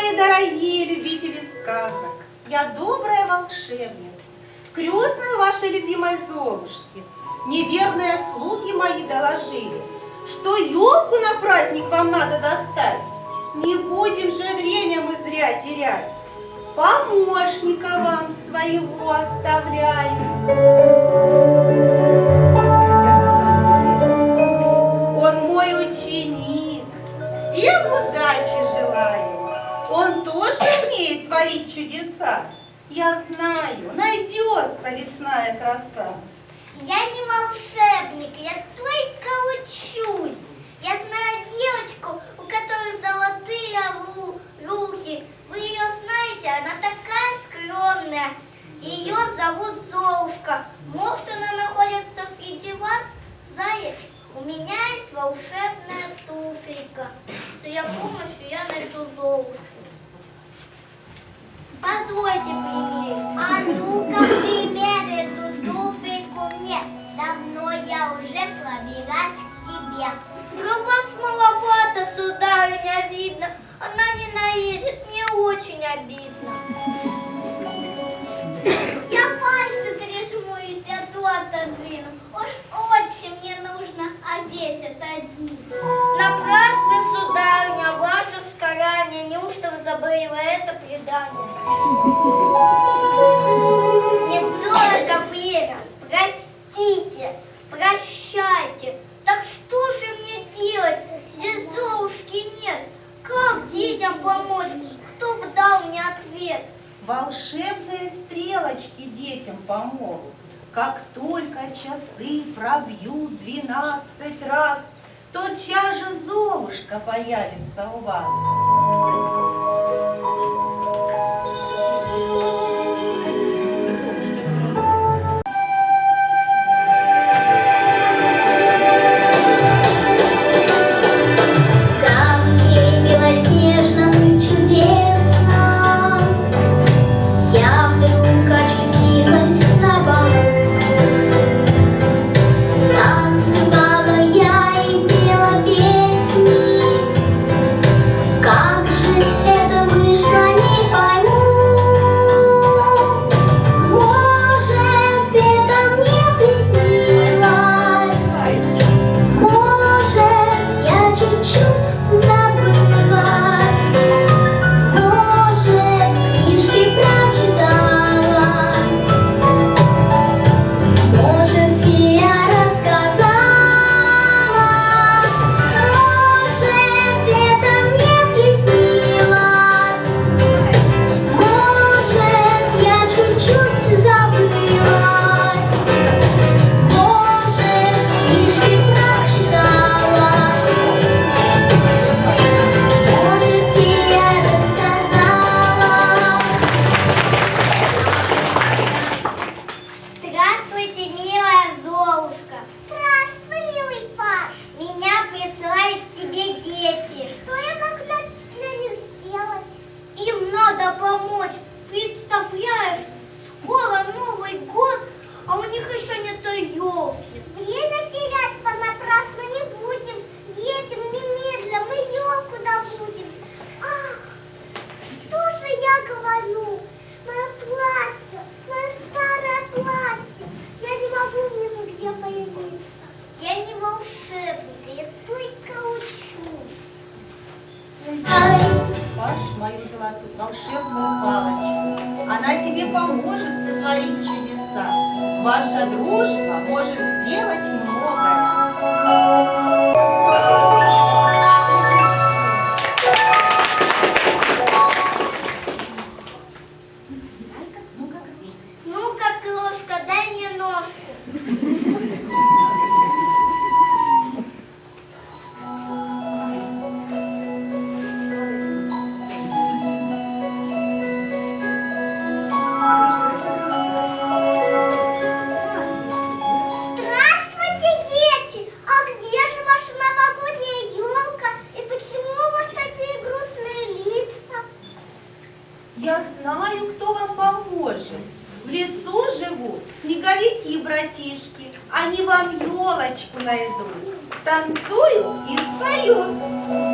мои дорогие любители сказок, я добрая волшебница, крестная вашей любимой Золушки. Неверные слуги мои доложили, что елку на праздник вам надо достать. Не будем же время мы зря терять, помощника вам своего оставляю. Творить чудеса. Я знаю, найдется лесная краса. Я не волшебник, я только учусь. Я знаю Позвольте примерить. А ну-ка примерь эту туфельку мне. Давно я уже пробираюсь к тебе. Предание? Недорого время. Простите, прощайте. Так что же мне делать? Здесь Золушки нет. Как детям помочь? Кто бы дал мне ответ? Волшебные стрелочки детям помогут. Как только часы пробьют двенадцать раз, тотчас же Золушка появится у вас. Паш мою золотую волшебную палочку. Она тебе поможет сотворить чудеса. Ваша дружба может сделать многое. Живут снеговики, братишки. Они вам елочку найдут. Станцуют и споют.